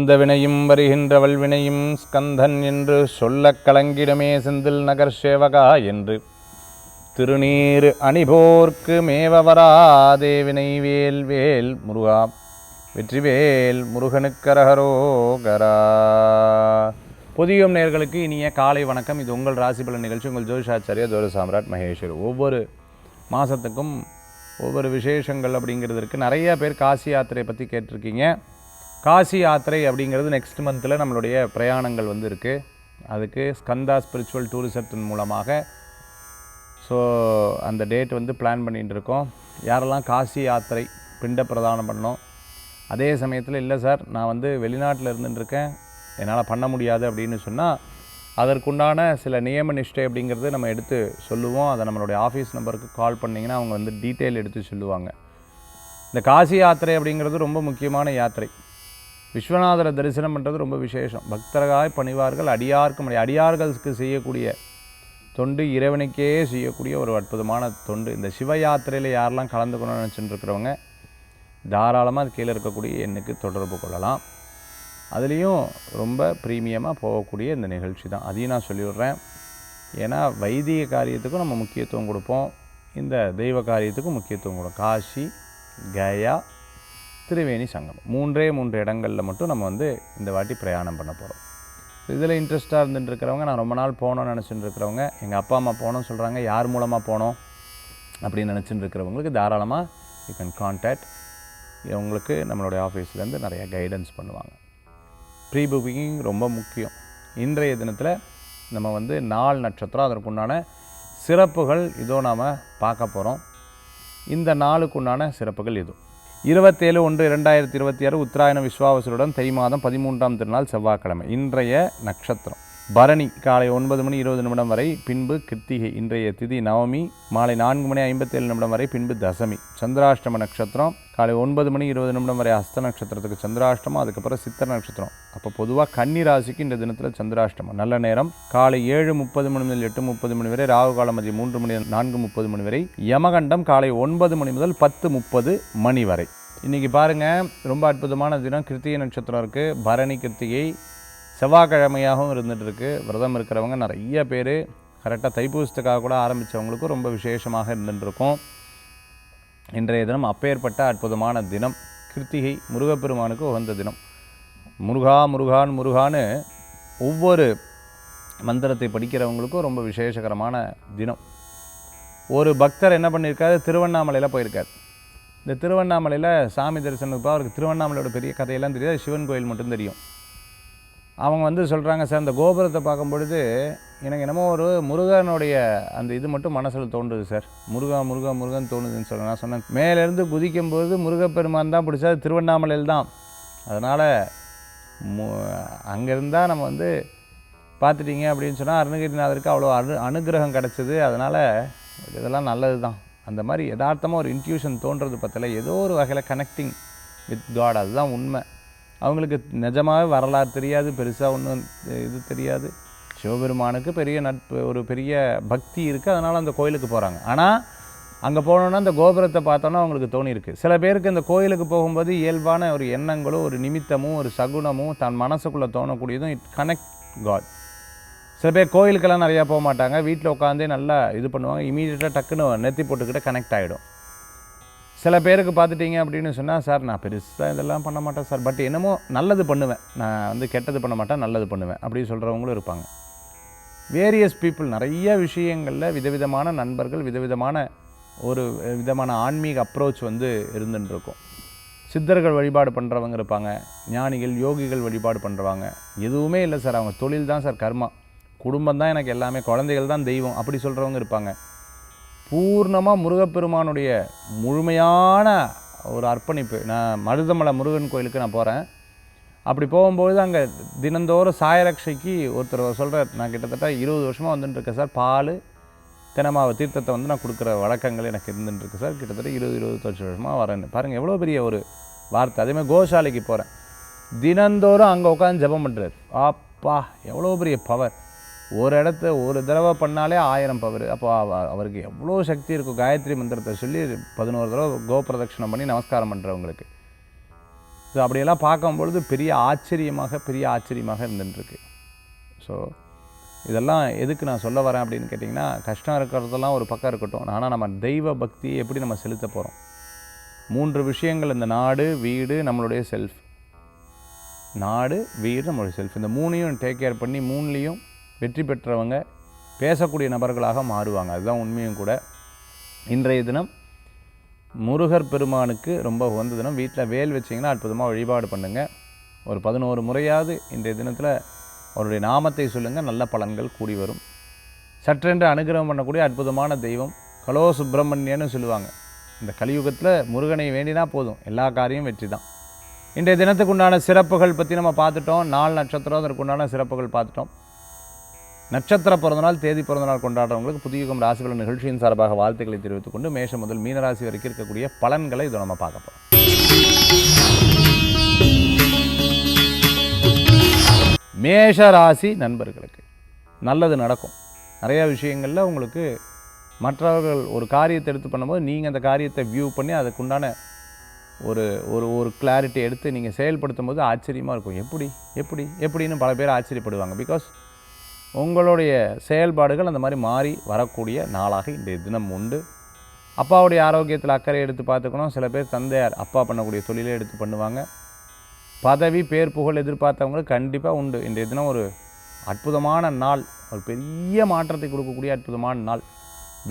வந்த வினையும் வருகின்ற வல்வினையும் ஸ்கந்தன் என்று சொல்லக் கலங்கிடமே செந்தில் நகர் சேவகா என்று. திருநீர் அணிபோர்க்கு மேவவராதே வினை வேல் வேல் முருகா. வெற்றிவேல் முருகனுக்கரகரோகரா புதியம் நேர்களுக்கு இனிய காலை வணக்கம். இது உங்கள் ராசிபலன் நிகழ்ச்சி. உங்கள் ஜோஷாச்சாரிய ஜோதி சாம்ராட் மகேஸ்வர். ஒவ்வொரு மாதத்துக்கும் ஒவ்வொரு விசேஷங்கள் அப்படிங்கிறதுக்கு நிறைய பேர் காசி யாத்திரையை பற்றி கேட்டிருக்கீங்க. காசி யாத்திரை அப்படிங்கிறது நெக்ஸ்ட் மந்தில் நம்மளுடைய பிரயாணங்கள் வந்து இருக்குது அதுக்கு ஸ்கந்தா ஸ்பிரிச்சுவல் டூரிசத்தின் மூலமாக. ஸோ அந்த டேட் வந்து பிளான் பண்ணிகிட்டு இருக்கோம். யாரெல்லாம் காசி யாத்திரை பிண்ட பிரதானம் பண்ணோம் அதே சமயத்தில் இல்லை சார் நான் வந்து வெளிநாட்டில் இருந்துட்டுருக்கேன் என்னால் பண்ண முடியாது அப்படின்னு சொன்னால் அதற்குண்டான சில நியம நிஷ்டை அப்படிங்கிறது நம்ம எடுத்து சொல்லுவோம். அதை நம்மளுடைய ஆஃபீஸ் நம்பருக்கு கால் பண்ணிங்கன்னா அவங்க வந்து டீட்டெயில் எடுத்து சொல்லுவாங்க. இந்த காசி யாத்திரை அப்படிங்கிறது ரொம்ப முக்கியமான யாத்திரை. விஸ்வநாதரை தரிசனம் பண்ணுறது ரொம்ப விசேஷம். பக்தராய் பணிவார்கள் அடியார்க்கும் அடியார்களுக்கு செய்யக்கூடிய தொண்டு இறைவனுக்கே செய்யக்கூடிய ஒரு அற்புதமான தொண்டு. இந்த சிவ யாத்திரையில் யாரெல்லாம் கலந்துக்கணும்னு நினச்சிட்டு இருக்கிறவங்க தாராளமாக அது கீழே இருக்கக்கூடிய எண்ணுக்கு தொடர்பு கொள்ளலாம். அதுலேயும் ரொம்ப ப்ரீமியமாக போகக்கூடிய இந்த நிகழ்ச்சி தான். அதையும் நான் சொல்லிவிடுறேன். ஏன்னா வைதிக காரியத்துக்கும் நம்ம முக்கியத்துவம் கொடுப்போம். இந்த தெய்வ காரியத்துக்கும் முக்கியத்துவம் கொடுப்போம். காசி கயா திரிவேணி சங்கம். மூன்றே மூன்று இடங்களில் மட்டும் நம்ம வந்து இந்த வாட்டி பிரயாணம் பண்ண போகிறோம் இதில் இன்ட்ரெஸ்ட்டாக இருந்துட்டு இருக்கிறவங்க நான் ரொம்ப நாள் போகணும்னு நினச்சிட்டு இருக்கிறவங்க எங்கள் அப்பா அம்மா போகணும்னு சொல்கிறாங்க யார் மூலமாக போனோம் அப்படின்னு நினச்சிட்டு இருக்கிறவங்களுக்கு தாராளமாக யூ கேன் கான்டாக்ட் உங்களுக்கு நம்மளுடைய ஆஃபீஸ்லேருந்து நிறைய கைடன்ஸ் பண்ணுவாங்க. ப்ரீ புக்கிங் ரொம்ப முக்கியம். இன்றைய தினத்தில் நம்ம வந்து நாள் நட்சத்திரம் அதற்குண்டான சிறப்புகள் இதோ நாம் பார்க்க போகிறோம் இந்த நாளுக்குண்டான சிறப்புகள் இது. இருபத்தேழு ஒன்று இரண்டாயிரத்தி இருபத்தி ஆறு உத்தராயண விஸ்வாவசருடன் தை மாதம் பதிமூன்றாம் திருநாள் செவ்வாய்க்கிழமை இன்றைய நட்சத்திரம். பரணி காலை ஒன்பது மணி இருபது நிமிடம் வரை பின்பு கிருத்திகை இன்றைய திதி நவமி மாலை நான்கு மணி ஐம்பத்தேழு நிமிடம் வரை பின்பு தசமி. சந்திராஷ்டம நட்சத்திரம் காலை ஒன்பது மணி இருபது நிமிடம் வரை ஹஸ்த நட்சத்திரத்துக்கு சந்திராஷ்டமம் அதுக்கப்புறம் சித்திர நட்சத்திரம். அப்போ பொதுவாக கன்னி ராசிக்கு இந்த தினத்தில் சந்திராஷ்டமம். நல்ல நேரம். காலை ஏழு முப்பது மணி முதல் எட்டு முப்பது மணி வரை ராகு காலம் மதியம் மூன்று மணி நான்கு முப்பது மணி வரை யமகண்டம் காலை ஒன்பது மணி முதல் பத்து முப்பது மணி வரை. இன்றைக்கி பாருங்கள் ரொம்ப அற்புதமான தினம். கிருத்திகை நட்சத்திரம் இருக்குது பரணி கிருத்திகை செவ்வாய்க்கிழமையாகவும் இருந்துகிட்ருக்கு. விரதம் இருக்கிறவங்க நிறைய பேர் கரெக்டாக தைப்பூசத்துக்காக கூட ஆரம்பித்தவங்களுக்கும் ரொம்ப விசேஷமாக இருந்துகிட்ருக்கும். இன்றைய தினம் அப்பேற்பட்ட அற்புதமான தினம். கிருத்திகை முருகப்பெருமானுக்கு உகந்த தினம். முருகா முருகான் முருகான்னு ஒவ்வொரு மந்திரத்தை படிக்கிறவங்களுக்கும் ரொம்ப விசேஷகரமான தினம். ஒரு பக்தர் என்ன பண்ணியிருக்காரு? திருவண்ணாமலையில் போயிருக்கார். இந்த திருவண்ணாமலையில் சாமி தரிசனத்துக்கு அவருக்கு திருவண்ணாமலையோட பெரிய கதையெல்லாம் தெரியாது. சிவன் கோயில் மட்டும் தெரியும். அவங்க வந்து சொல்கிறாங்க சார் அந்த கோபுரத்தை பார்க்கும் பொழுது எனக்கு என்னமோ ஒரு முருகனுடைய அந்த இது மட்டும் மனசில் தோன்றுது சார். முருகா முருகா முருகன் தோணுதுன்னு சொல்ல நான் சொன்னேன் மேலேருந்து குதிக்கும்போது முருகப்பெருமான் தான் பிடிச்சது திருவண்ணாமலையில் தான். அதனால் மு அங்கே இருந்தால் நம்ம வந்து பார்த்துட்டீங்க அப்படின்னு சொன்னால் அருணகிரிநாதருக்கு அவ்வளோ அனு அனுகிரகம் கிடச்சிது. அதனால் இதெல்லாம் நல்லது தான் அந்த மாதிரி யதார்த்தமாக ஒரு இன்ட்யூஷன் தோன்றது பற்றில ஏதோ ஒரு வகையில் கனெக்டிங் வித் காட் அதுதான் உண்மை. அவங்களுக்கு நிஜமாகவே வரலாறு தெரியாது பெருசாக ஒன்றும் இது தெரியாது. சிவபெருமானுக்கு பெரிய நட்பு ஒரு பெரிய பக்தி இருக்குது அதனால் அந்த கோயிலுக்கு போகிறாங்க ஆனால் அங்கே போனோன்னா அந்த கோபுரத்தை பார்த்தோன்னா அவங்களுக்கு தோணியிருக்கு. சில பேருக்கு இந்த கோயிலுக்கு போகும்போது இயல்பான ஒரு எண்ணங்களும் ஒரு நிமித்தமும் ஒரு சகுனமும் தன் மனசுக்குள்ளே தோணக்கூடியதும் இட் கனெக்ட் காட். சில பேர் கோயிலுக்கெல்லாம் நிறையா போக மாட்டாங்க. வீட்டில் உட்காந்தே நல்லா இது பண்ணுவாங்க. இமீடியட்டாக டக்குன்னு நெத்தி போட்டுக்கிட்ட கனெக்ட் ஆகிடும் சில பேருக்கு பார்த்துட்டீங்க அப்படின்னு சொன்னால் சார் நான் பெருசாக இதெல்லாம் பண்ண மாட்டேன் சார். பட் என்னமோ நல்லது பண்ணுவேன். நான் வந்து கெட்டது பண்ண மாட்டேன் நல்லது பண்ணுவேன். அப்படி சொல்கிறவங்களும் இருப்பாங்க. வேரியஸ் பீப்புள் நிறைய விஷயங்களில் விதவிதமான நண்பர்கள் விதவிதமான ஒரு விதமான ஆன்மீக அப்ரோச் வந்து இருந்துட்டு இருக்கும் சித்தர்கள் வழிபாடு பண்ணுறவங்க இருப்பாங்க. ஞானிகள் யோகிகள் வழிபாடு பண்ணுறவங்க எதுவுமே இல்லை சார். அவங்க தொழில் தான் சார் கர்மா. குடும்பம் தான் எனக்கு எல்லாமே. குழந்தைகள் தான் தெய்வம். அப்படி சொல்கிறவங்க இருப்பாங்க. பூர்ணமாக முருகப்பெருமானுடைய முழுமையான ஒரு அர்ப்பணிப்பு. நான் மருதமலை முருகன் கோயிலுக்கு நான் போகிறேன் அப்படி போகும்பொழுது அங்கே தினந்தோறும் சாயரக்ஷைக்கு ஒருத்தர் சொல்கிறார் நான் கிட்டத்தட்ட இருபது வருஷமாக வந்துட்டுருக்கேன் சார். பால் தினமாவை தீர்த்தத்தை வந்து நான் கொடுக்குற வழக்கங்கள் எனக்கு இருந்துட்டுருக்கு சார். கிட்டத்தட்ட இருபது இருபத்தஞ்சு வருஷமாக வரேன் பாருங்கள் எவ்வளோ பெரிய ஒரு வார்த்தை. அதேமாதிரி கோஷாலைக்கு போகிறேன் தினந்தோறும் அங்கே உட்காந்து ஜெபம் பண்ணுறாரு அப்பா எவ்வளோ பெரிய பவர் ஒரு இடத்த ஒரு தடவை பண்ணாலே ஆயிரம் பவர். அப்போ அவருக்கு எவ்வளோ சக்தி இருக்கும். காயத்ரி மந்திரத்தை சொல்லி பதினோரு தடவை கோபிரதட்சணம் பண்ணி நமஸ்காரம் பண்ணுறவங்களுக்கு ஸோ அப்படியெல்லாம் பார்க்கும்பொழுது பெரிய ஆச்சரியமாக பெரிய ஆச்சரியமாக இருந்துட்டுருக்கு. ஸோ இதெல்லாம் எதுக்கு நான் சொல்ல வரேன் அப்படின்னு கேட்டிங்கன்னா கஷ்டம் இருக்கிறதெல்லாம் ஒரு பக்கம் இருக்கட்டும். ஆனால் நம்ம தெய்வ பக்தியை எப்படி நம்ம செலுத்த போகிறோம் மூன்று விஷயங்கள். இந்த நாடு வீடு நம்மளுடைய செல்ஃப் நாடு வீடு நம்மளுடைய செல்ஃப் இந்த மூணையும் டேக் கேர் பண்ணி மூணுலேயும் வெற்றி பெற்றவங்க பேசக்கூடிய நபர்களாக மாறுவாங்க. அதுதான் உண்மையும் கூட. இன்றைய தினம் முருகர் பெருமானுக்கு ரொம்ப உகந்த தினம். வீட்டில் வேல் வச்சிங்கன்னா அற்புதமாக வழிபாடு பண்ணுங்கள் ஒரு பதினோரு முறையாவது இன்றைய தினத்தில் அவருடைய நாமத்தை சொல்லுங்கள் நல்ல பலன்கள் கூடி வரும். சற்றென்று அனுகிரகம் பண்ணக்கூடிய அற்புதமான தெய்வம் கலோ சுப்பிரமணியன்னு சொல்லுவாங்க. இந்த கலியுகத்தில் முருகனை வேண்டினா போதும். எல்லா காரியம் வெற்றி தான். இன்றைய தினத்துக்கு உண்டான சிறப்புகள் பற்றி நம்ம பார்த்துட்டோம். நாலு நட்சத்திரம் அதற்கு உண்டான சிறப்புகள் பார்த்துட்டோம். நட்சத்திர பிறந்தநாள் தேதி பிறந்தநாள் கொண்டாடுறவங்களுக்கு புதியுகம் ராசிபல நிகழ்ச்சியின் சார்பாக வாழ்த்துக்களை தெரிவித்துக் கொண்டு மேஷம் முதல் மீனராசி வரைக்கும் இருக்கக்கூடிய பலன்களை இதை நம்ம பார்க்க போகிறோம் மேஷ ராசி நண்பர்களுக்கு நல்லது நடக்கும். நிறையா விஷயங்களில் உங்களுக்கு மற்றவர்கள் ஒரு காரியத்தை எடுத்து பண்ணும்போது நீங்கள் அந்த காரியத்தை வியூ பண்ணி அதுக்குண்டான ஒரு ஒரு ஒரு கிளாரிட்டி எடுத்து நீங்கள் செயல்படுத்தும் போது ஆச்சரியமாக இருக்கும். எப்படி எப்படி எப்படின்னு பல பேர் ஆச்சரியப்படுவாங்க. பிகாஸ் உங்களுடைய செயல்பாடுகள் அந்த மாதிரி மாறி வரக்கூடிய நாளாக இன்றைய தினம் உண்டு. அப்பாவுடைய ஆரோக்கியத்தில் அக்கறை எடுத்து பார்த்துக்கணும். சில பேர் தந்தையார் அப்பா பண்ணக்கூடிய தொழிலை எடுத்து பண்ணுவாங்க. பதவி பேர் புகழ் எதிர்பார்த்தவங்களுக்கு கண்டிப்பாக உண்டு. இன்றைய தினம் ஒரு அற்புதமான நாள். ஒரு பெரிய மாற்றத்தை கொடுக்கக்கூடிய அற்புதமான நாள்.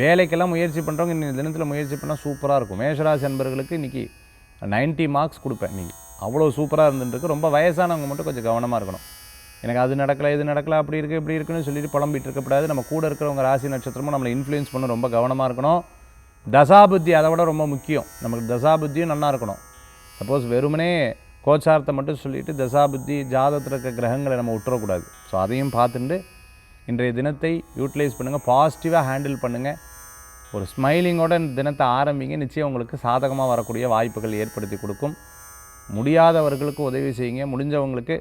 வேலைக்கெல்லாம் முயற்சி பண்ணுறவங்க இந்த தினத்தில் முயற்சி பண்ணால் சூப்பராக இருக்கும். மேஷராசி அன்பர்களுக்கு இன்றைக்கி 90 மார்க்ஸ் கொடுப்பேன். இன்றைக்கி அவ்வளோ சூப்பராக இருந்துருக்கு ரொம்ப வயசானவங்க மட்டும் கொஞ்சம் கவனமாக இருக்கணும். எனக்கு அது நடக்கலை இது நடக்கலை அப்படி இருக்குது இப்படி இருக்குன்னு சொல்லிட்டு புலம்பிட்டு இருக்கக்கூடாது. நம்ம கூட இருக்கிறவங்க ராசி நட்சத்திரமும் நம்மளை இன்ஃப்ளூயன்ஸ் பண்ண ரொம்ப கவனமாக இருக்கணும். தசாபுத்தி அதை விட ரொம்ப முக்கியம். நமக்கு தசாபுத்தியும் நல்லா இருக்கணும். சப்போஸ் வெறுமனே கோச்சாரத்தை மட்டும் சொல்லிட்டு தசாபுத்தி ஜாதகத்தில் இருக்க கிரகங்களை நம்ம விட்டுறக்கூடாது. ஸோ அதையும் பார்த்துட்டு இன்றைய தினத்தை யூட்டிலைஸ் பண்ணுங்கள் பாசிட்டிவாக ஹேண்டில் பண்ணுங்கள் ஒரு ஸ்மைலிங்கோட இந்த தினத்தை ஆரம்பிங்க. நிச்சயம் உங்களுக்கு சாதகமாக வரக்கூடிய வாய்ப்புகள் ஏற்படுத்தி கொடுக்கும். முடியாதவர்களுக்கு உதவி செய்யுங்க. முடிஞ்சவங்களுக்கு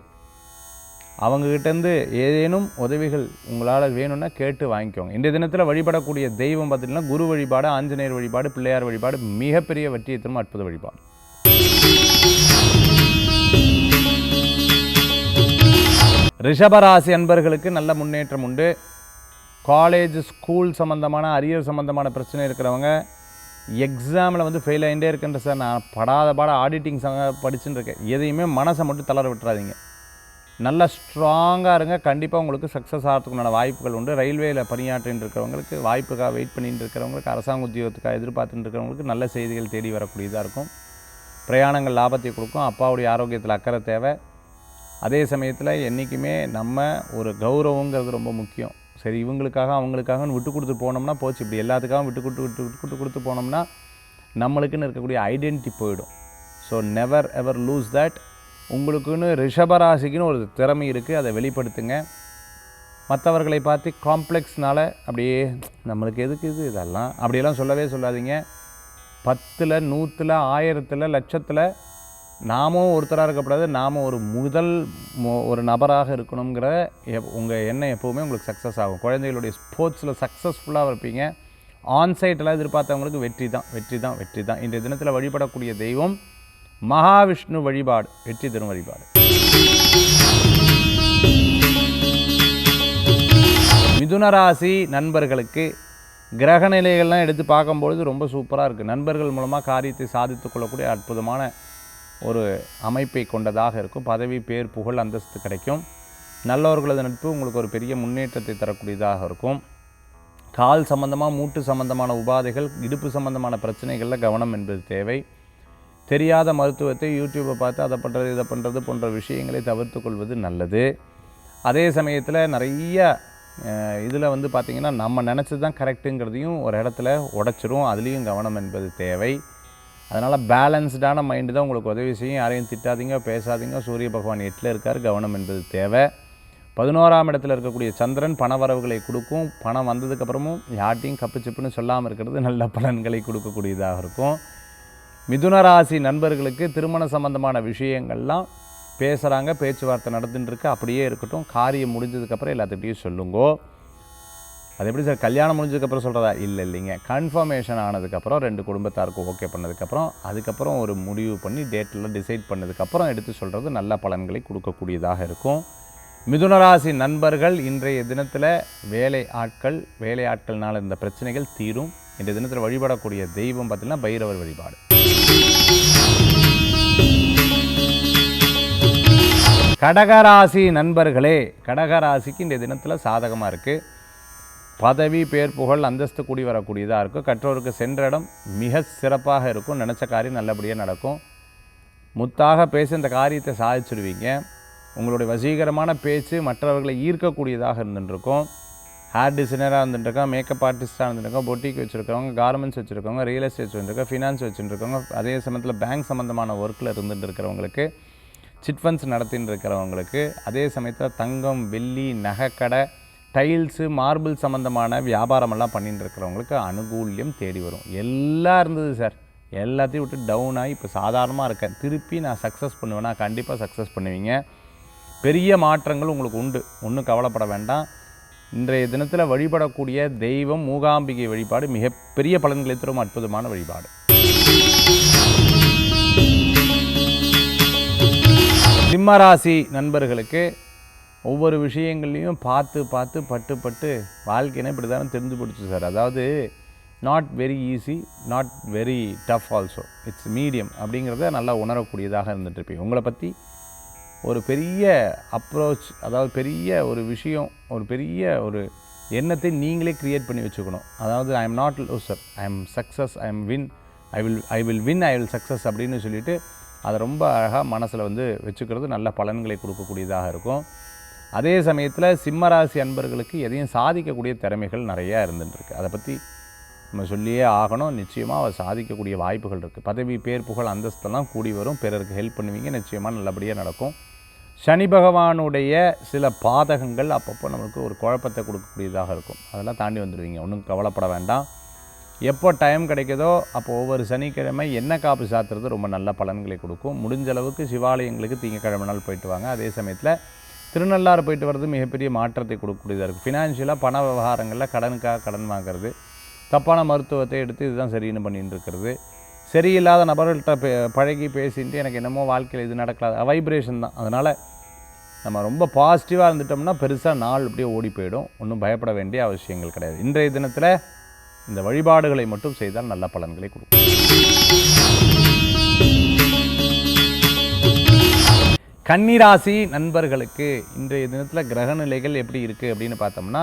அவங்ககிட்டேருந்து ஏதேனும் உதவிகள் உங்களால் வேணும்னா கேட்டு வாங்கிக்கோங்க. இன்றைய தினத்தில் வழிபடக்கூடிய தெய்வம் பார்த்திங்கன்னா குரு வழிபாடு ஆஞ்சநேயர் வழிபாடு பிள்ளையார் வழிபாடு மிகப்பெரிய வெற்றியை தரும் அற்புத வழிபாடு. ரிஷபராசி அன்பர்களுக்கு நல்ல முன்னேற்றம் உண்டு. காலேஜ் ஸ்கூல் சம்மந்தமான அரியர் சம்மந்தமான பிரச்சனை இருக்கிறவங்க எக்ஸாமில் வந்து ஃபெயில் ஆகிட்டே இருக்குன்ற சார் நான் படாத பாட ஆடிட்டிங் படிச்சுட்டு இருக்கேன். எதையுமே மனசை மட்டும் தளர விட்டுறாதீங்க. நல்லா ஸ்ட்ராங்காக இருங்க. கண்டிப்பாக உங்களுக்கு சக்ஸஸ் ஆகிறதுக்குண்டான வாய்ப்புகள் உண்டு. ரயில்வேயில் பணியாற்றின்னு இருக்கிறவங்களுக்கு வாய்ப்புக்காக வெயிட் பண்ணிட்டு இருக்கிறவங்களுக்கு அரசாங்க உத்தியோகத்துக்காக எதிர்பார்த்துட்டு இருக்கிறவங்களுக்கு நல்ல செய்திகள் தேடி வரக்கூடியதாக இருக்கும். பிரயாணங்கள் லாபத்தை கொடுக்கும். அப்பாவுடைய ஆரோக்கியத்தில் அக்கறை தேவை. அதே சமயத்தில் என்றைக்குமே நம்ம ஒரு கௌரவங்கிறது ரொம்ப முக்கியம். சரி இவங்களுக்காக அவங்களுக்காக விட்டு கொடுத்து போனோம்னா போச்சு. இப்படி எல்லாத்துக்காகவும் விட்டு கொடுத்து விட்டு விட்டு கொடுத்து கொடுத்து போனோம்னா நம்மளுக்குன்னு இருக்கக்கூடிய ஐடென்டிட்டி போயிடும். So never ever lose that உங்களுக்குன்னு ரிஷபராசிக்குன்னு ஒரு திறமை இருக்குது அதை வெளிப்படுத்துங்க. மற்றவர்களை பார்த்து காம்ப்ளெக்ஸ்னால் அப்படியே நம்மளுக்கு எதுக்கு இது இதெல்லாம்? அப்படியெல்லாம் சொல்லவே சொல்லாதீங்க. பத்தில் நூற்றில் ஆயிரத்தில் லட்சத்தில் நாமும் ஒருத்தராக இருக்கக்கூடாது. நாம் ஒரு முதல் ஒரு நபராக இருக்கணுங்கிற எப் உங்கள் எண்ணம் எப்போவுமே உங்களுக்கு சக்ஸஸ் ஆகும். குழந்தைகளுடைய ஸ்போர்ட்ஸில் சக்ஸஸ்ஃபுல்லாக இருப்பீங்க. ஆன்சைட்டெல்லாம் எதிர்பார்த்தவங்களுக்கு வெற்றி தான் வெற்றி தான் வெற்றி தான் இன்றைய தினத்தில் வழிபடக்கூடிய தெய்வம் மகாவிஷ்ணு வழிபாடு வெற்றி தரும் வழிபாடு. மிதுன ராசி நண்பர்களுக்கு கிரக நிலைகள்லாம் எடுத்து பார்க்கும்பொழுது ரொம்ப சூப்பராக இருக்குது நண்பர்கள் மூலமாக காரியத்தை சாதித்து கொள்ளக்கூடிய அற்புதமான ஒரு அமைப்பை கொண்டதாக இருக்கும். பதவி பேர் புகழ் அந்தஸ்து கிடைக்கும். நல்லவர்களது நட்பு உங்களுக்கு ஒரு பெரிய முன்னேற்றத்தை தரக்கூடியதாக இருக்கும். கால் சம்பந்தமாக மூட்டு சம்பந்தமான உபாதைகள் இடுப்பு சம்பந்தமான பிரச்சனைகளில் கவனம் என்பது தேவை. தெரியாத மருத்துவத்தை யூடியூப்பை பார்த்து அதை பண்ணுறது இதை பண்ணுறது போன்ற விஷயங்களை தவிர்த்து கொள்வது நல்லது. அதே சமயத்தில் நிறைய இதில் வந்து பார்த்திங்கன்னா நம்ம நினச்சது தான் கரெக்டுங்கிறதையும் ஒரு இடத்துல உடச்சிரும். அதுலேயும் கவனம் என்பது தேவை. அதனால் பேலன்ஸ்டான மைண்டு தான் உங்களுக்கு உதவி செய்யும். யாரையும் திட்டாதீங்க பேசாதீங்க. சூரிய பகவான் எட்டில் இருக்கார் கவனம் என்பது தேவை. பதினோராம் இடத்துல இருக்கக்கூடிய சந்திரன் பணவரவுகளை கொடுக்கும். பணம் வந்ததுக்கப்புறமும் யார்ட்டையும் கப்பு சிப்புன்னு சொல்லாமல் இருக்கிறது நல்ல பலன்களை கொடுக்கக்கூடியதாக இருக்கும். மிதுனராசி நண்பர்களுக்கு திருமண சம்பந்தமான விஷயங்கள்லாம் பேசுகிறாங்க பேச்சுவார்த்தை நடந்துட்டு இருக்கு அப்படியே இருக்கட்டும். காரியம் முடிஞ்சதுக்கப்புறம் எல்லாத்துக்கிட்டையும் சொல்லுங்கோ. அது எப்படி சார் கல்யாணம் முடிஞ்சதுக்கப்புறம் சொல்கிறதா இல்லை இல்லைங்க. கன்ஃபர்மேஷன் ஆனதுக்கப்புறம் ரெண்டு குடும்பத்தாருக்கும் ஓகே பண்ணதுக்கப்புறம் அதுக்கப்புறம் ஒரு முடிவு பண்ணி டேட்டில் டிசைட் பண்ணதுக்கப்புறம் எடுத்து சொல்கிறது நல்ல பலன்களை கொடுக்கக்கூடியதாக இருக்கும். மிதுனராசி நண்பர்கள் இன்றைய தினத்தில் வேலை ஆட்கள் வேலை ஆட்கள்னால் இருந்த பிரச்சனைகள் தீரும். இன்றைய தினத்தில் வழிபடக்கூடிய தெய்வம் பார்த்திங்கன்னா பைரவர் வழிபாடு. கடகராசி நண்பர்களே கடகராசிக்கு இந்த தினத்தில் சாதகமாக இருக்குது பதவி பேர் புகழ் அந்தஸ்து கூடி வரக்கூடியதாக இருக்கும். கற்றோருக்கு சென்ற இடம் மிக சிறப்பாக இருக்கும். நினச்ச காரியம் நல்லபடியாக நடக்கும். முத்தாக பேசி இந்த காரியத்தை சாதிச்சுடுவீங்க உங்களுடைய வசீகரமான பேச்சு மற்றவர்களை ஈர்க்கக்கூடியதாக இருந்துருக்கும் ஹேர் டிசைனராக இருந்துட்டுருக்கோம் மேக்கப் ஆர்டிஸ்ட்டாக இருந்துருக்கோம் பொட்டிக் வச்சுருக்கவங்க கார்மெண்ட்ஸ் வச்சுருக்கவங்க ரியல் எஸ்டேட் வச்சுருக்கோம் ஃபினான்ஸ் வச்சுருக்கவங்க அதே சமயத்தில் பேங்க் சம்மந்தமான ஒர்க்கில் இருந்துட்டு இருக்கிறவங்களுக்கு சிட் ஃபண்ட்ஸ் நடத்தின்னு இருக்கிறவங்களுக்கு அதே சமயத்தில் தங்கம் வெள்ளி நகைக்கடை டைல்ஸு மார்பிள் சம்மந்தமான வியாபாரமெல்லாம் பண்ணிட்டு இருக்கிறவங்களுக்கு அனுகூல்யம் தேடி வரும். எல்லாம் இருந்தது சார். எல்லாத்தையும் விட்டு டவுன் ஆகி இப்போ சாதாரணமாக இருக்கேன். திருப்பி நான் சக்ஸஸ் பண்ணுவேன்னா கண்டிப்பாக சக்ஸஸ் பண்ணுவீங்க. பெரிய மாற்றங்கள் உங்களுக்கு உண்டு. ஒன்றும் கவலைப்பட வேண்டாம். இன்றைய தினத்தில் வழிபடக்கூடிய தெய்வம் மூகாம்பிகை வழிபாடு மிகப்பெரிய பலன்களை தரும் அற்புதமான வழிபாடு. சிம்மராசி நண்பர்களுக்கு ஒவ்வொரு விஷயங்கள்லையும் பார்த்து பார்த்து பட்டு பட்டு வாழ்க்கைனா இப்படி தானே தெரிஞ்சு பிடிச்சி சார். அதாவது not very easy not very tough also it's medium அப்படிங்கிறத நல்லா உணரக்கூடியதாக இருந்துகிட்ருப்பீங்க உங்களை பற்றி ஒரு பெரிய அப்ரோச் அதாவது பெரிய ஒரு விஷயம் ஒரு பெரிய ஒரு எண்ணத்தை நீங்களே க்ரியேட் பண்ணி வச்சுக்கணும். அதாவது I am not loser I am success I am win I will I will win I will success அப்படின்னு சொல்லிட்டு அதை ரொம்ப அழகாக மனசில் வந்து வச்சுக்கிறது நல்ல பலன்களை கொடுக்கக்கூடியதாக இருக்கும். அதே சமயத்தில் சிம்மராசி அன்பர்களுக்கு எதையும் சாதிக்கக்கூடிய திறமைகள் நிறையா இருந்துட்டுருக்கு. அதை பற்றி நம்ம சொல்லியே ஆகணும். நிச்சயமாக அவர் சாதிக்கக்கூடிய வாய்ப்புகள் இருக்குது பதவி பேர் புகழ் அந்தஸ்தெல்லாம் கூடி வரும். பிறருக்கு ஹெல்ப் பண்ணுவீங்க. நிச்சயமாக நல்லபடியாக நடக்கும். சனி பகவானுடைய சில பாதகங்கள் அப்பப்போ நம்மளுக்கு ஒரு குழப்பத்தை கொடுக்கக்கூடியதாக இருக்கும். அதெல்லாம் தாண்டி வந்துடுவீங்க. ஒன்றும் கவலைப்பட வேண்டாம். எப்போ டைம் கிடைக்குதோ அப்போ ஒவ்வொரு சனிக்கிழமை எண்ணெய் காப்பு சாத்துறது ரொம்ப நல்ல பலன்களை கொடுக்கும். முடிஞ்ச அளவுக்கு சிவாலயங்களுக்கு திங்கக்கிழமை நாள் போயிட்டு வாங்க. அதே சமயத்தில் திருநள்ளாறு போயிட்டு வர்றது மிகப்பெரிய மாற்றத்தை கொடுக்கக்கூடியதாக இருக்குது ஃபினான்ஷியலாக பண விவகாரங்களில் கடனுக்காக கடன் வாங்குறது தப்பான மருத்துவத்தை எடுத்து இதுதான் சரின்னு பண்ணிட்டு இருக்கிறது. சரியில்லாத நபர்கள்ட்ட பே பழகி பேசிட்டு எனக்கு என்னமோ வாழ்க்கையில் இது நடக்கலாது வைப்ரேஷன் தான். அதனால் நம்ம ரொம்ப பாசிட்டிவாக இருந்துட்டோம்னா பெருசாக நாள் அப்படியே ஓடி போயிடும். ஒன்றும் பயப்பட வேண்டிய அவசியங்கள் கிடையாது. இன்றைய தினத்தில் இந்த வழிபாடுகளை மட்டும் செய்தால் நல்ல பலன்களை கொடுக்கும். கன்னிராசி நண்பர்களுக்கு இன்றைய தினத்தில் கிரக நிலைகள் எப்படி இருக்குது அப்படின்னு பார்த்தோம்னா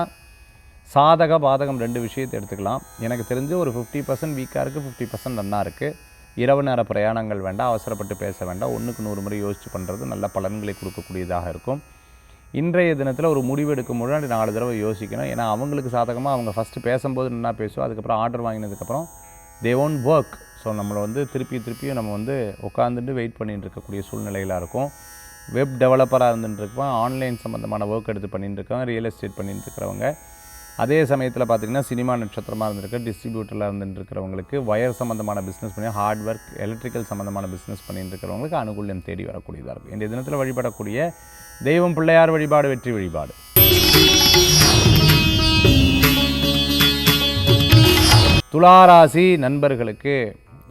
சாதக பாதகம் ரெண்டு விஷயத்தை எடுத்துக்கலாம். எனக்கு தெரிஞ்சு ஒரு ஃபிஃப்டி பர்சன்ட் வீக்காக இருக்குது ஃபிஃப்டி பர்சன்ட் நன்னா இருக்குது இரவு நேர பிரயாணங்கள் வேண்டாம் அவசரப்பட்டு பேச வேண்டாம். ஒன்றுக்கு நூறு முறை யோசித்து பண்ணுறது நல்ல பலன்களை கொடுக்கக்கூடியதாக இருக்கும். இன்றைய தினத்தில் ஒரு முடிவு எடுக்கும் முன்னாடி நாலு தடவை யோசிக்கணும். ஏன்னா அவங்களுக்கு சாதகமாக அவங்க ஃபஸ்ட்டு பேசும்போது என்ன பேசுவோம். அதுக்கப்புறம் ஆர்டர் வாங்கினதுக்கப்புறம் தே ஓன் ஒர்க் ஸோ நம்மளை வந்து திருப்பி திருப்பியும் நம்ம வந்து உட்காந்துட்டு வெயிட் பண்ணிட்டு இருக்கக்கூடிய சூழ்நிலைகளாக இருக்கும். வெப் டெவலப்பராக இருந்துட்டு ஆன்லைன் சம்மந்தமான ஒர்க் எடுத்து பண்ணிட்டு இருக்காங்க ரியல் எஸ்டேட் பண்ணிட்டு இருக்கிறவங்க. அதே சமயத்தில் பார்த்திங்கன்னா சினிமா நட்சத்திரமாக இருந்திருக்கு டிஸ்ட்ரிபியூட்டராக இருந்துட்டு இருக்கிறவங்களுக்கு சம்மந்தமான பிஸ்னஸ் பண்ணி ஹார்ட் ஒர்க் எலக்ட்ரிக்கல் சம்மந்தமான பிஸ்னஸ் பண்ணிட்டு இருக்கிறவங்களுக்கு அனுகூல்யம் தேடி வரக்கூடியதாக இருக்கும். இந்த தினத்தில் வழிபடக்கூடிய தெய்வம் பிள்ளையார் வழிபாடு வெற்றி வழிபாடு. துளாராசி நண்பர்களுக்கு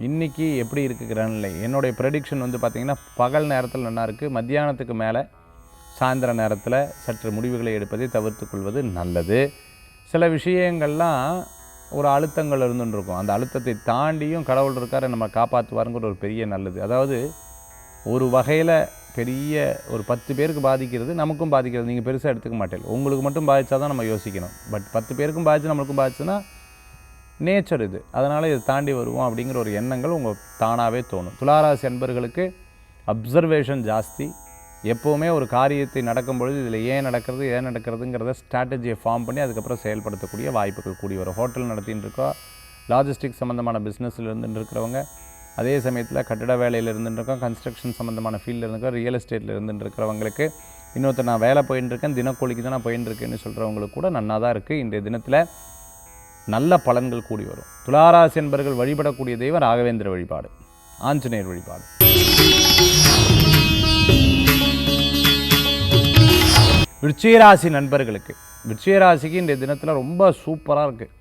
இன்றைக்கி எப்படி இருக்குது கிரகநிலை என்னுடைய ப்ரெடிக்ஷன் வந்து பார்த்திங்கன்னா பகல் நேரத்தில் நல்லா இருக்குது மத்தியானத்துக்கு மேலே சாயந்தர நேரத்தில் சற்று முடிவுகளை எடுப்பதை தவிர்த்து கொள்வது நல்லது. சில விஷயங்கள்லாம் ஒரு அழுத்தங்கள் இருந்துருக்கும் இருக்கும். அந்த அழுத்தத்தை தாண்டியும் கடவுள் இருக்கார நம்ம காப்பாற்றுவாருங்கிற ஒரு பெரிய நல்லது. அதாவது ஒரு வகையில் பெரிய ஒரு பத்து பேருக்கு பாதிக்கிறது நமக்கும் பாதிக்கிறது. நீங்கள் பெருசாக எடுத்துக்க மாட்டேன். உங்களுக்கு மட்டும் பாதித்தா தான் நம்ம யோசிக்கணும். பட் பத்து பேருக்கும் பாதிச்சு நம்மளுக்கும் பாதிச்சுன்னா நேச்சர் இது. அதனால் இதை தாண்டி வருவோம் அப்படிங்கிற ஒரு எண்ணங்கள் உங்கள் தானாகவே தோணும். துளாராசி அன்பர்களுக்கு அப்சர்வேஷன் ஜாஸ்தி. எப்போவுமே ஒரு காரியத்தை நடக்கும் பொழுது இதில் ஏன் நடக்கிறது ஏன் நடக்கிறதுங்கிறத ஸ்ட்ராட்டஜியை ஃபார்ம் பண்ணி அதுக்கப்புறம் செயல்படுத்தக்கூடிய வாய்ப்புகள் கூடி வரும். ஹோட்டல் நடத்தின்னு இருக்கோ லாஜிஸ்டிக் சம்மந்தமான பிஸ்னஸில் இருந்துட்டு இருக்கிறவங்க அதே சமயத்தில் கட்டிட வேலையில் இருந்துருக்கோம் கன்ஸ்ட்ரக்ஷன் சம்மந்தமான ஃபீல்டில் இருந்துருக்கோம் ரியல் எஸ்டேட்டில் இருந்துருக்கிறவங்களுக்கு இன்னொருத்தர் நான் வேலை போயின்னு இருக்கேன் தினக்கூலிக்கு தான் நான் இருக்கேன்னு சொல்கிறவங்களுக்கு கூட நன்னா தான் இருக்குது இன்றைய தினத்தில் நல்ல பலன்கள் கூடி வரும். துளாராசி என்பர்கள் வழிபடக்கூடிய தெய்வம் ராகவேந்திர வழிபாடு ஆஞ்சநேயர் வழிபாடு. விருச்சிகராசி நண்பர்களுக்கு விருச்சிகராசிக்கு இந்த தினத்தில் ரொம்ப சூப்பராக இருக்குது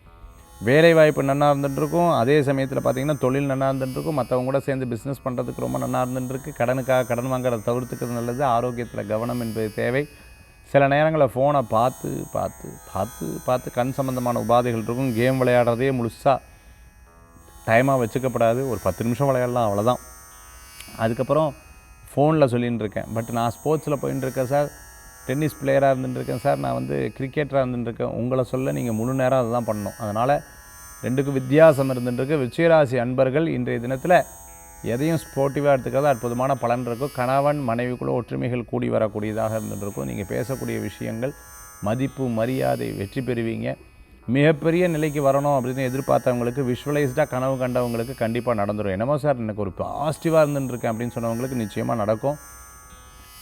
வேலை வாய்ப்பு நன்னா இருந்துட்டுருக்கும். அதே சமயத்தில் பார்த்தீங்கன்னா தொழில் நல்லா இருந்துட்டுருக்கும். மற்றவங்க கூட சேர்ந்து பிஸ்னஸ் பண்ணுறதுக்கு ரொம்ப நல்லா இருந்துட்டுருக்கு. கடனுக்காக கடன் வாங்குறத தவிர்த்துக்கிறது நல்லது. ஆரோக்கியத்தில் கவனம் என்பது தேவை. சில நேரங்களில் ஃபோனை பார்த்து பார்த்து பார்த்து பார்த்து கண் சம்மந்தமான உபாதைகள் இருக்கும். கேம் விளையாடுறதே முழுசாக டைமாக வச்சுக்கப்படாது. ஒரு பத்து நிமிஷம் விளையாடலாம் அவ்வளோதான் அதுக்கப்புறம் ஃபோனில் சொல்லின்னு இருக்கேன் பட் நான் ஸ்போர்ட்ஸில் போயின்னு இருக்கேன் சார் டென்னிஸ் பிளேயராக இருந்துட்டுருக்கேன் சார். நான் வந்து கிரிக்கெட்டராக இருந்துட்டுருக்கேன். உங்களை சொல்ல நீங்கள் முழு நேரம் அதை தான் பண்ணணும். அதனால் ரெண்டுக்கும் வித்தியாசம் இருந்துட்டுருக்கு. விச்சயராசி அன்பர்கள் இன்றைய தினத்தில் எதையும் ஸ்போர்ட்டிவாக எடுத்துக்கிறது அற்புதமான பலன் இருக்கும். கணவன் மனைவிக்குள்ளே ஒற்றுமைகள் கூடி வரக்கூடியதாக இருந்துட்டுருக்கும். நீங்கள் பேசக்கூடிய விஷயங்கள் மதிப்பு மரியாதை வெற்றி பெறுவீங்க. மிகப்பெரிய நிலைக்கு வரணும் அப்படின்னு எதிர்பார்த்தவங்களுக்கு விஷுவலைஸ்டாக கனவு கண்டவங்களுக்கு கண்டிப்பாக நடந்துடும் என்னமோ சார் எனக்கு ஒரு பாசிட்டிவாக இருந்துட்டுருக்கேன் அப்படின்னு சொன்னவங்களுக்கு நிச்சயமாக நடக்கும்.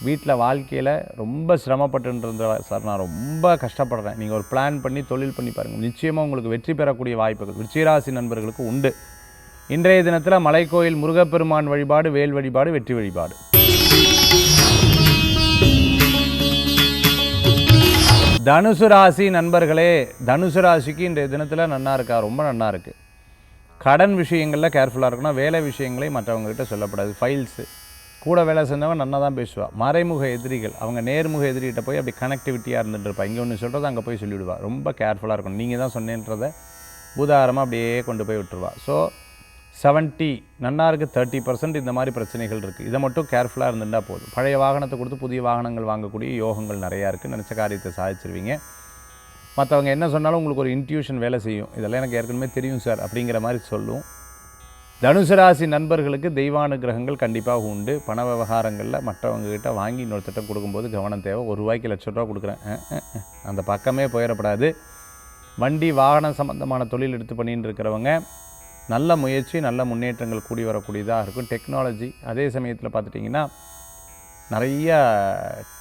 வீட்டில் வாழ்க்கையில் ரொம்ப சிரமப்பட்டுருந்த சார் நான் ரொம்ப கஷ்டப்படுறேன். நீங்கள் ஒரு பிளான் பண்ணி தொழில் பண்ணி பாருங்கள் நிச்சயமாக உங்களுக்கு வெற்றி பெறக்கூடிய வாய்ப்புகள் விருச்சிராசி நண்பர்களுக்கு உண்டு. இன்றைய தினத்தில் மலைக்கோயில் முருகப்பெருமான் வழிபாடு வேல் வழிபாடு வெற்றி வழிபாடு. தனுசு ராசி நண்பர்களே தனுசு ராசிக்கு இன்றைய தினத்தில் நன்னா இருக்கா? ரொம்ப நன்னா இருக்குது கடன் விஷயங்களில் கேர்ஃபுல்லாக இருக்கணும். வேலை விஷயங்களை மற்றவங்ககிட்ட சொல்லப்படாது. ஃபைல்ஸு கூட வேலை செஞ்சவங்க நல்லா தான் பேசுவாள் மறைமுக எதிரிகள் அவங்க நேர்முக எதிரிகிட்ட போய் அப்படி கனெக்டிவிட்டியாக இருந்துட்டு இருப்பா இங்கே ஒன்று சொல்கிறது அங்கே போய் சொல்லிவிடுவா. ரொம்ப கேர்ஃபுல்லாக இருக்கணும். நீங்கள் தான் சொன்னேன்றதை பூதாரமாக அப்படியே கொண்டு போய் விட்டுருவா. ஸோ செவன்ட்டி நன்னாருக்கு தேர்ட்டி பர்சன்ட் இந்த மாதிரி பிரச்சனைகள் இருக்குது இதை மட்டும் கேர்ஃபுல்லாக இருந்துட்டா போதும். பழைய வாகனத்தை கொடுத்து புதிய வாகனங்கள் வாங்கக்கூடிய யோகங்கள் நிறையா இருக்குது நினச்ச காரியத்தை சாதிச்சிருவீங்க. மற்றவங்க என்ன சொன்னாலும் உங்களுக்கு ஒரு இன்ட்யூஷன் வேலை செய்யும். இதெல்லாம் எனக்கு ஏற்கனவே தெரியும் சார் அப்படிங்கிற மாதிரி சொல்லும். தனுசு ராசி நண்பர்களுக்கு தெய்வானுகிரகங்கள் கண்டிப்பாக உண்டு. பண விவகாரங்களில் மற்றவங்ககிட்ட வாங்கி இன்னொருத்தட்ட கொடுக்கும்போது கவனம் தேவை. ஒரு ரூபாய்க்கு லட்ச ரூபா கொடுக்குறேன். அந்த பக்கமே போயிடப்படாது. வண்டி வாகனம் சம்மந்தமான தொழில் எடுத்து பண்ணிட்டு இருக்கிறவங்க நல்ல முயற்சி நல்ல முன்னேற்றங்கள் கூடி வரக்கூடியதாக இருக்கும். டெக்னாலஜி அதே சமயத்தில் பார்த்துட்டிங்கன்னா நிறைய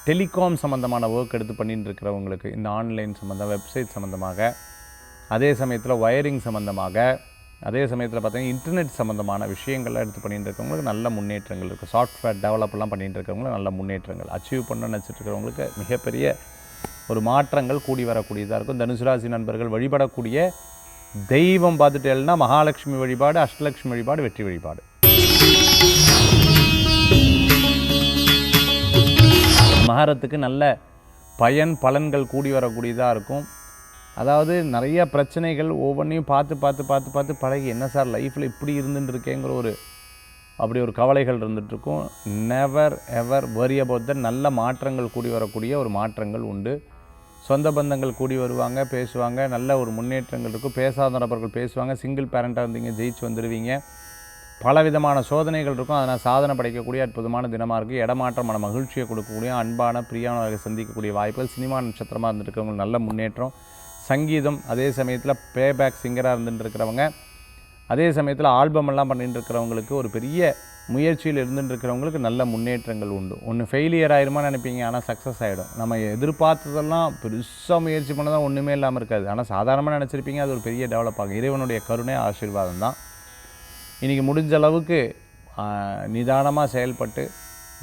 டெலிகாம் சம்மந்தமான ஒர்க் எடுத்து பண்ணிட்டு இருக்கிறவங்களுக்கு இந்த ஆன்லைன் சம்மந்தம் வெப்சைட் சம்மந்தமாக அதே சமயத்தில் ஒயரிங் சம்மந்தமாக அதே சமயத்தில் பார்த்தீங்கன்னா இன்டர்நெட் சம்மந்தமான விஷயங்கள்லாம் எடுத்து பண்ணிட்டு இருக்கவங்களுக்கு நல்ல முன்னேற்றங்கள் இருக்குது சாஃப்ட்வேர் டெவலப்லாம் பண்ணிட்டு இருக்கவங்களுக்கு நல்ல முன்னேற்றங்கள். அச்சீவ் பண்ண நினச்சிட்டு இருக்கிறவங்களுக்கு மிகப்பெரிய ஒரு மாற்றங்கள் கூடி வரக்கூடியதாக இருக்கும். தனுசு ராசி நண்பர்கள் வழிபடக்கூடிய தெய்வம் பார்த்துட்டேன்னா மகாலட்சுமி வழிபாடு அஷ்டலட்சுமி வழிபாடு வெற்றி வழிபாடு. மகாரத்துக்கு நல்ல பயன் பலன்கள் கூடி வரக்கூடியதாக இருக்கும். அதாவது நிறைய பிரச்சனைகள் ஒவ்வொன்றையும் பார்த்து பார்த்து பார்த்து பார்த்து பழகி என்ன சார் லைஃப்பில் இப்படி இருந்துட்டு இருக்கேங்கிற ஒரு அப்படி ஒரு கவலைகள் இருந்துகிட்ருக்கும் never ever worry about the நல்ல மாற்றங்கள் கூடி வரக்கூடிய ஒரு மாற்றங்கள் உண்டு. சொந்த பந்தங்கள் கூடி வருவாங்க பேசுவாங்க நல்ல ஒரு முன்னேற்றங்கள் இருக்கும். பேசாத நபர்கள் பேசுவாங்க சிங்கிள் பேரண்ட்டாக இருந்தீங்க ஜெயிச்சு வந்துடுவீங்க பல விதமான சோதனைகள் இருக்கும். அதனால் சாதனை படைக்கக்கூடிய அற்புதமான தினமாக இருக்குது இடமாற்றமான மகிழ்ச்சியை கொடுக்கக்கூடிய அன்பான பிரியானவர்களை சந்திக்கக்கூடிய வாய்ப்புகள் சினிமா நட்சத்திரமாக இருந்துட்டு நல்ல முன்னேற்றம். சங்கீதம் அதே சமயத்தில் பேபேக் சிங்கராக இருந்துட்டு இருக்கிறவங்க அதே சமயத்தில் ஆல்பம் எல்லாம் பண்ணிட்டு இருக்கிறவங்களுக்கு ஒரு பெரிய முயற்சியில் இருந்துட்டு இருக்கிறவங்களுக்கு நல்ல முன்னேற்றங்கள் உண்டு. ஒன்று ஃபெயிலியர் ஆயிருமா நினைப்பீங்க ஆனால் சக்ஸஸ் ஆகிடும் நம்ம எதிர்பார்த்ததெல்லாம் பெருசாக முயற்சி பண்ணதான் ஒன்றுமே இல்லாமல் இருக்காது. ஆனால் சாதாரணமாக நினச்சிருப்பீங்க அது ஒரு பெரிய டெவலப் ஆகும். இறைவனுடைய கருணை ஆசீர்வாதம் தான். இன்றைக்கி முடிஞ்ச அளவுக்கு நிதானமாக செயல்பட்டு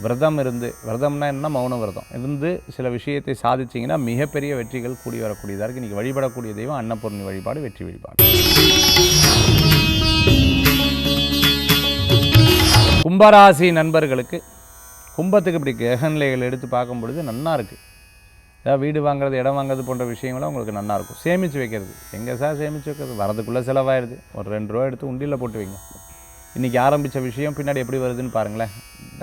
விரதம் இருந்து விரதம்னா என்ன? மௌன விரதம். இருந்து சில விஷயத்தை சாதிச்சிங்கன்னா மிகப்பெரிய வெற்றிகள் கூடி வரக்கூடியதாக இருக்குது இன்றைக்கி வழிபடக்கூடிய தெய்வம் அன்னபூர்ணி வழிபாடு வெற்றி வழிபாடு. கும்பராசி நண்பர்களுக்கு கும்பத்துக்கு இப்படி கிரகநிலைகள் எடுத்து பார்க்கும் பொழுது நல்லா இருக்குது ஏதாவது வீடு வாங்குறது இடம் வாங்குறது போன்ற விஷயங்களும் உங்களுக்கு நல்லாயிருக்கும் சேமித்து வைக்கிறது. எங்கே சார் சேமித்து வைக்கிறது? வரதுக்குள்ளே செலவாயிடுது ஒரு ரெண்டு ரூபா எடுத்து உண்டியில் போட்டு வைங்க. இன்றைக்கி ஆரம்பித்த விஷயம் பின்னாடி எப்படி வருதுன்னு பாருங்களேன்.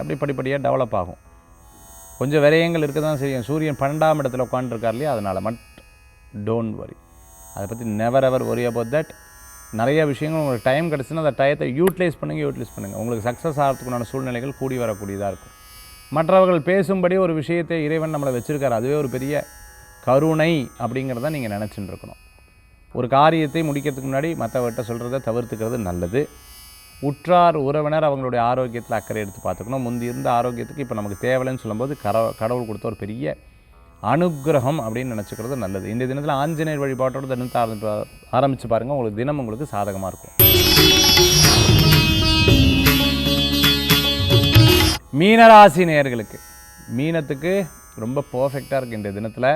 அப்படி படிப்படியாக டெவலப் ஆகும். கொஞ்சம் விரயங்கள் இருக்க தான் செய்யும். சூரியன் பன்னெண்டாம் இடத்துல உட்காந்துருக்கார் இல்லையா? அதனால் மட் டோன்ட் வரி அதை பற்றி never ever worry about that நிறைய விஷயங்கள் உங்களுக்கு டைம் கிடச்சுன்னா அந்த டயத்தை யூட்டிலைஸ் பண்ணுங்கள் யூட்டிலைஸ் பண்ணுங்கள் உங்களுக்கு சக்ஸஸ் ஆகிறதுக்குண்டான சூழ்நிலைகள் கூடி வரக்கூடியதாக இருக்கும். மற்றவர்கள் பேசும்படி ஒரு விஷயத்தை இறைவன் நம்மளை வச்சுருக்கார். அதுவே ஒரு பெரிய கருணை அப்படிங்கிறத நீங்கள் நினச்சிட்டு இருக்கணும். ஒரு காரியத்தை முடிக்கிறதுக்கு முன்னாடி மற்றவர்கிட்ட சொல்கிறத தவிர்த்துக்கிறது நல்லது. உற்றார் உறவினர் அவங்களுடைய ஆரோக்கியத்தில் அக்கறை எடுத்து பார்த்துக்கணும். முந்தி இருந்த ஆரோக்கியத்துக்கு இப்போ நமக்கு தேவையில்லைன்னு சொல்லும்போது கர கடவுள் கொடுத்த ஒரு பெரிய அனுக்கிரகம் அப்படின்னு நினச்சிக்கிறது நல்லது. இந்த தினத்தில் ஆஞ்சநேயர் வழிபாட்டோட தினத்தை ஆரம்பி ஆரம்பித்து பாருங்கள் உங்களுக்கு தினம் உங்களுக்கு சாதகமாக இருக்கும். மீனராசி நேயர்களுக்கு மீனத்துக்கு ரொம்ப பர்ஃபெக்டாக இருக்குது இந்த தினத்தில்.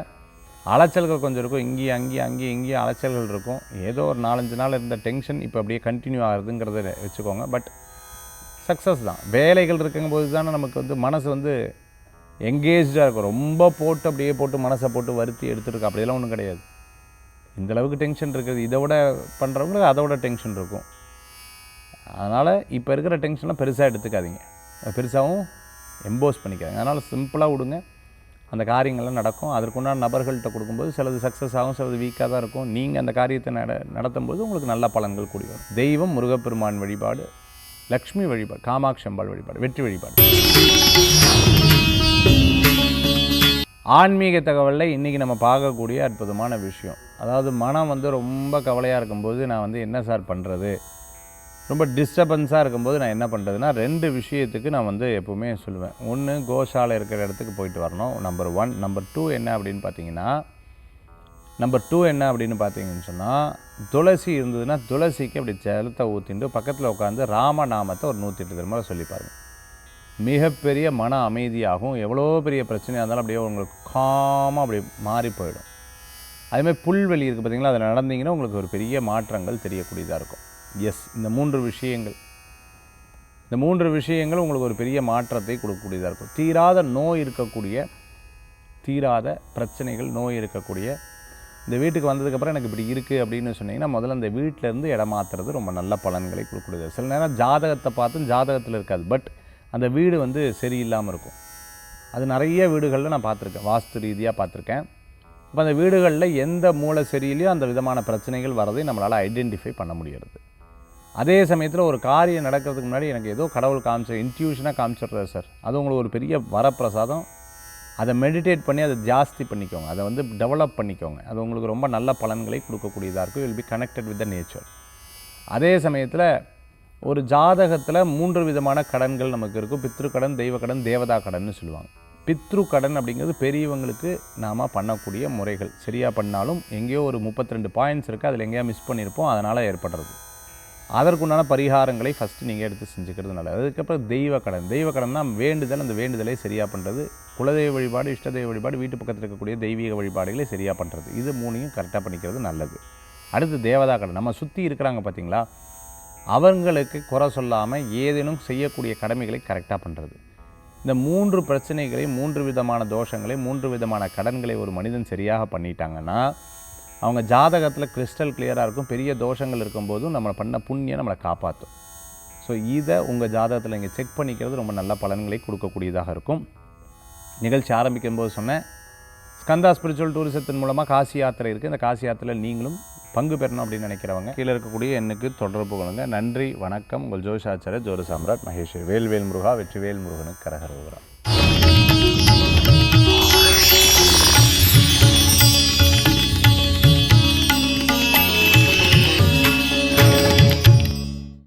அலைச்சல்கள் கொஞ்சம் இருக்கும். இங்கேயும் அங்கேயும் அங்கேயும் இங்கேயும் அலைச்சல்கள் இருக்கும். ஏதோ ஒரு நாலஞ்சு நாள் இருந்த டென்ஷன் இப்போ அப்படியே கண்டினியூ ஆகுதுங்கிறத வச்சுக்கோங்க. பட் சக்ஸஸ் தான். வேலைகள் இருக்குங்கும்போது தானே நமக்கு வந்து மனசு வந்து எங்கேஜாக இருக்கும். ரொம்ப போட்டு அப்படியே போட்டு மனசை போட்டு வருத்தி எடுத்துருக்கு. அப்படியெல்லாம் ஒன்றும் கிடையாது. இந்தளவுக்கு டென்ஷன் இருக்குது இதை விட பண்ணுறவங்களுக்கு அதை விட டென்ஷன் இருக்கும். அதனால் இப்போ இருக்கிற டென்ஷன்லாம் பெருசாக எடுத்துக்காதீங்க. பெருசாகவும் எம்போஸ் பண்ணிக்காதீங்க. அதனால் சிம்பிளாக விடுங்க. அந்த காரியங்கள்லாம் நடக்கும். அதற்குண்டான நபர்கள்ட்ட கொடுக்கும்போது சிலது சக்ஸஸ் ஆகும் சிலது வீக்காக தான் இருக்கும். நீங்கள் அந்த காரியத்தை நட நடத்தும் போது உங்களுக்கு நல்ல பலன்கள் கூடி வரும். தெய்வம் முருகப்பெருமான் வழிபாடு லக்ஷ்மி வழிபாடு காமாட்சி அம்பாள் வழிபாடு வெற்றி வழிபாடு. ஆன்மீக தகவலில் இன்றைக்கி நம்ம பார்க்கக்கூடிய அற்புதமான விஷயம். அதாவது மனம் வந்து ரொம்ப கவலையாக இருக்கும்போது நான் வந்து என்ன சார் பண்ணுறது ரொம்ப டிஸ்டர்பன்ஸாக இருக்கும்போது நான் என்ன பண்ணுறதுன்னா ரெண்டு விஷயத்துக்கு நான் வந்து எப்போவுமே சொல்லுவேன். ஒன்று கோஷாலை இருக்கிற இடத்துக்கு போயிட்டு வரணும் நம்பர் ஒன் நம்பர் டூ என்ன அப்படின்னு பார்த்தீங்கன்னா நம்பர் டூ என்ன அப்படின்னு பார்த்தீங்கன்னு சொன்னால் துளசி இருந்ததுன்னா துளசிக்கு அப்படி செலுத்த ஊற்றிட்டு பக்கத்தில் உட்காந்து ராமநாமத்தை ஒரு நூற்றி எட்டு திரும்ப சொல்லி மிகப்பெரிய மன அமைதியாகும். எவ்வளோ பெரிய பிரச்சனையாக இருந்தாலும் அப்படியே உங்களுக்கு காமாக அப்படி மாறி போயிடும். அதேமாதிரி புல்வெளி இருக்குது பார்த்தீங்களா அதில் நடந்தீங்கன்னா உங்களுக்கு ஒரு பெரிய மாற்றங்கள் தெரியக்கூடியதாக இருக்கும். எஸ் இந்த மூன்று விஷயங்கள். இந்த மூன்று விஷயங்கள் உங்களுக்கு ஒரு பெரிய மாற்றத்தை கொடுக்கக்கூடியதாக இருக்கும். தீராத நோய் இருக்கக்கூடிய தீராத பிரச்சனைகள் நோய் இருக்கக்கூடிய இந்த வீட்டுக்கு வந்ததுக்கப்புறம் எனக்கு இப்படி இருக்குது அப்படின்னு சொன்னீங்கன்னா முதல்ல அந்த வீட்டிலேருந்து இடம் மாற்றுறது ரொம்ப நல்ல பலன்களை கொடுக்கக்கூடியது. சில நேரம் ஜாதகத்தை பார்த்தும் ஜாதகத்தில் இருக்காது. பட் அந்த வீடு வந்து சரியில்லாமல் இருக்கும். அது நிறைய வீடுகளில் நான் பார்த்துருக்கேன். வாஸ்து ரீதியாக பார்த்துருக்கேன். இப்போ அந்த வீடுகளில் எந்த மூளை சரியிலையோ அந்த விதமான பிரச்சனைகள் வரதை நம்மளால் ஐடென்டிஃபை பண்ண முடிகிறது அதே சமயத்தில் ஒரு காரியம் நடக்கிறதுக்கு முன்னாடி எனக்கு ஏதோ கடவுள் காமிச்ச இன்ட்யூஷனாக காமிச்சிடுறாரு சார். அது உங்களுக்கு ஒரு பெரிய வரப்பிரசாதம். அதை மெடிடேட் பண்ணி அதை ஜாஸ்தி பண்ணிக்கோங்க. அதை வந்து டெவலப் பண்ணிக்கோங்க. அது உங்களுக்கு ரொம்ப நல்ல பலன்களை கொடுக்கக்கூடியதாக இருக்கும். Will be connected with the nature அதே சமயத்தில் ஒரு ஜாதகத்தில் மூன்று விதமான கடன்கள் நமக்கு இருக்கும். பித்ரு கடன் தெய்வ கடன் தேவதா கடன்னு சொல்லுவாங்க. பித்ரு கடன் அப்படிங்கிறது பெரியவங்களுக்கு நாம் பண்ணக்கூடிய முறைகள். சரியாக பண்ணாலும் எங்கேயோ ஒரு முப்பத்தி ரெண்டு பாயிண்ட்ஸ் இருக்குது அதில் எங்கேயா மிஸ் பண்ணியிருப்போம் அதனால் ஏற்படுறது. அதற்குண்டான பரிகாரங்களை ஃபஸ்ட்டு நீங்கள் எடுத்து செஞ்சுக்கிறது நல்லது. அதுக்கப்புறம் தெய்வ கடன். தெய்வ கடன் தான் வேண்டுதல் அந்த வேண்டுதலை சரியாக பண்ணுறது குலதெய்வ வழிபாடு இஷ்ட தெய்வ வழிபாடு வீட்டு பக்கத்தில் இருக்கக்கூடிய தெய்வீக வழிபாடுகளை சரியாக பண்ணுறது இது மூணையும் கரெக்டாக பண்ணிக்கிறது நல்லது. அடுத்து தேவதா கடன். நம்ம சுற்றி இருக்கிறாங்க பார்த்தீங்களா அவங்களுக்கு குறை சொல்லாமல் ஏதேனும் செய்யக்கூடிய கடமைகளை கரெக்டாக பண்ணுறது இந்த மூன்று பிரச்சனைகளை மூன்று விதமான தோஷங்களை மூன்று விதமான கடன்களை ஒரு மனிதன் சரியாக பண்ணிட்டாங்கன்னா அவங்க ஜாதகத்தில் கிறிஸ்டல் கிளியராக இருக்கும். பெரிய தோஷங்கள் இருக்கும்போதும் நம்மளை பண்ண புண்ணியம் நம்மளை காப்பாற்றும் ஸோ இதை உங்கள் ஜாதகத்தில் இங்கே செக் பண்ணிக்கிறது ரொம்ப நல்ல பலன்களை கொடுக்கக்கூடியதாக இருக்கும். நிகழ்ச்சி ஆரம்பிக்கும் போது சொன்னேன் ஸ்கந்தா ஸ்பிரிச்சுவல் டூரிசத்தின் மூலமாக காசி யாத்திரை இருக்குது இந்த காசி யாத்திரையில் நீங்களும் பங்கு பெறணும் அப்படின்னு நினைக்கிறவங்க. கீழே இருக்கக்கூடிய எண்ணுக்கு தொடர்பு கொள்ளுங்க. நன்றி வணக்கம். உங்கள் ஜோஷாச்சாரிய ஜோர சாம்ராட் மகேஷ் வேல்வேல் முருகா வெற்றிவேல் முருகனுக்கு கரகரோகரா